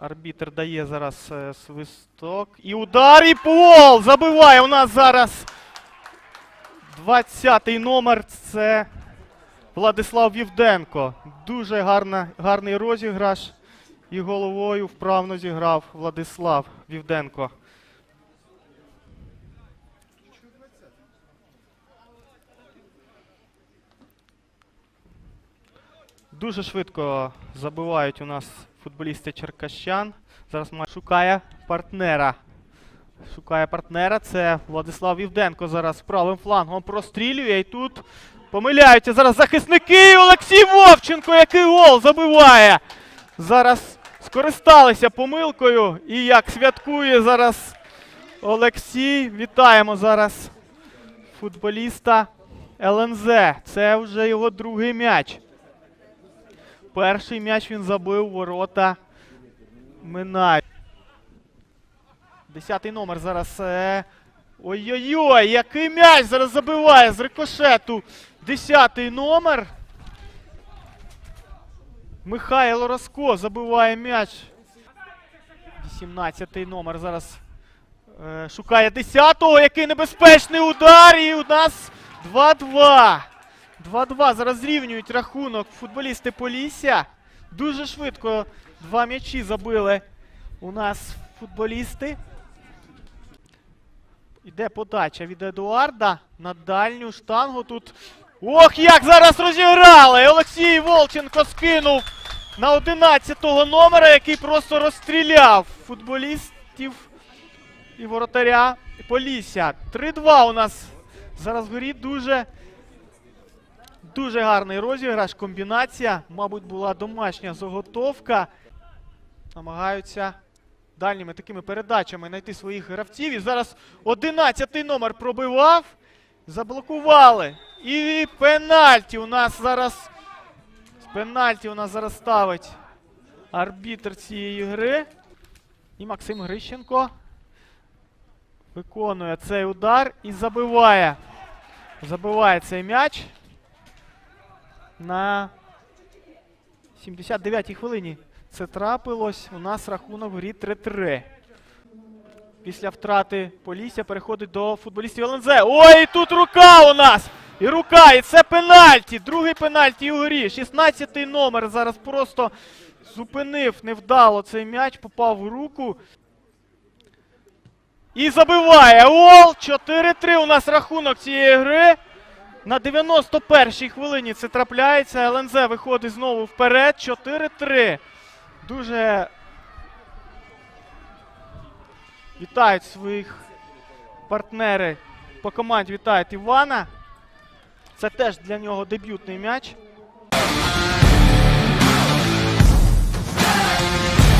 Арбітр дає зараз е, свисток. І удар, і пол! Забиває у нас зараз 20-й номер. Це Владислав Вівденко. Дуже гарна, гарний розіграш. І головою вправно зіграв Владислав Вівденко. Дуже швидко забивають у нас футболісти Черкащан. Зараз шукає партнера. Шукає партнера. Це Владислав Вівденко зараз правим флангом прострілює. І тут помиляються зараз захисники. І Олексій Вовченко, який гол забиває. Зараз скористалися помилкою. І як святкує зараз Олексій. Вітаємо зараз футболіста ЛНЗ. Це вже його другий м'яч. Перший м'яч він забив ворота Минай. Десятий номер зараз. е, Ой-ой-ой, який м'яч зараз забиває з рикошету. Десятий номер. Михайло Роско забиває м'яч. 18-й номер зараз е, шукає 10-го. Який небезпечний удар. І у нас 2-2. 2-2. Зараз зрівнюють рахунок футболісти Полісся. Дуже швидко два м'ячі забили у нас футболісти. Іде подача від Едуарда на дальню штангу. Тут. Ох, як зараз розіграли! Олексій Волченко скинув на 11-го номера, який просто розстріляв футболістів і воротаря Полісся. 3-2 у нас зараз горить дуже. Дуже гарний розіграш, комбінація. Мабуть, була домашня заготовка. Намагаються дальніми такими передачами знайти своїх гравців. І зараз 11-й номер пробивав. Заблокували. І пенальті у нас зараз. Пенальті у нас зараз ставить арбітр цієї гри. І Максим Грищенко виконує цей удар і забиває. Забиває цей м'яч на 79-й хвилині. Це трапилось. У нас рахунок в грі 3-3. Після втрати Полісся переходить до футболістів ЛНЗ. Ой, і тут рука у нас! І рука, і це пенальті. Другий пенальті у грі. 16-й номер зараз просто зупинив невдало цей м'яч, попав в руку. І забиває. Гол! 4-3 у нас рахунок цієї гри. На 91-й хвилині це трапляється. ЛНЗ виходить знову вперед. 4-3. Дуже вітають своїх партнери по команді. Вітають Івана. Це теж для нього дебютний м'яч.